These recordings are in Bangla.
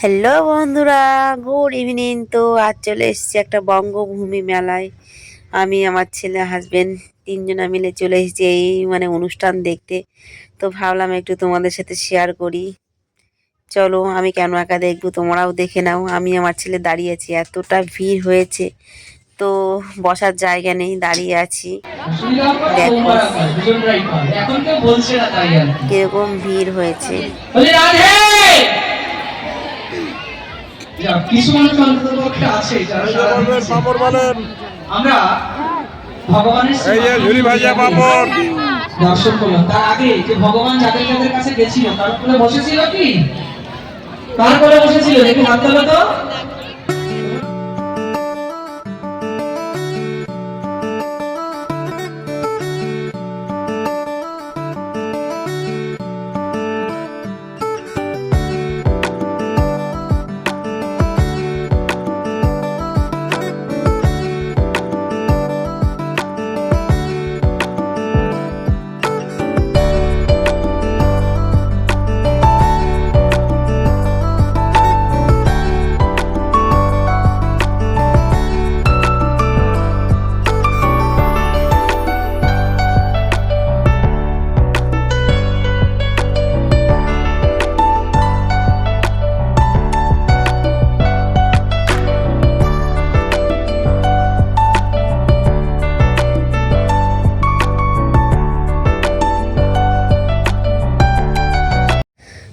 হ্যালো বন্ধুরা গুড ইভিনিং তো আজ চলে এসেছি একটা বঙ্গভূমি মেলায়। আমি আমার ছেলে হাজবেন্ড তিনজনা মিলে চলে এসেছি এই মানে অনুষ্ঠান দেখতে। তো ভাবলাম একটু তোমাদের সাথে শেয়ার করি। চলো আমি কেন একা দেখব? তোমরাও দেখে নাও। আমি আমার ছেলে দাঁড়িয়ে আছি। এতটা ভিড় হয়েছে। তো বসার জায়গা নেই দাঁড়িয়ে আছি। দেখো। কীরকম ভিড় হয়েছে। কিছু মানুষ আছে যারা আমরা ভগবানের দর্শন করলাম। তার আগে যে ভগবান যাদের যাদের কাছে গেছিল তার কোলে বসেছিল কি? কোলে বসেছিল? হাত তো।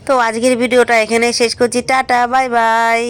তো আজকের ভিডিওটা এখানে শেষ করছি। Tata bye bye.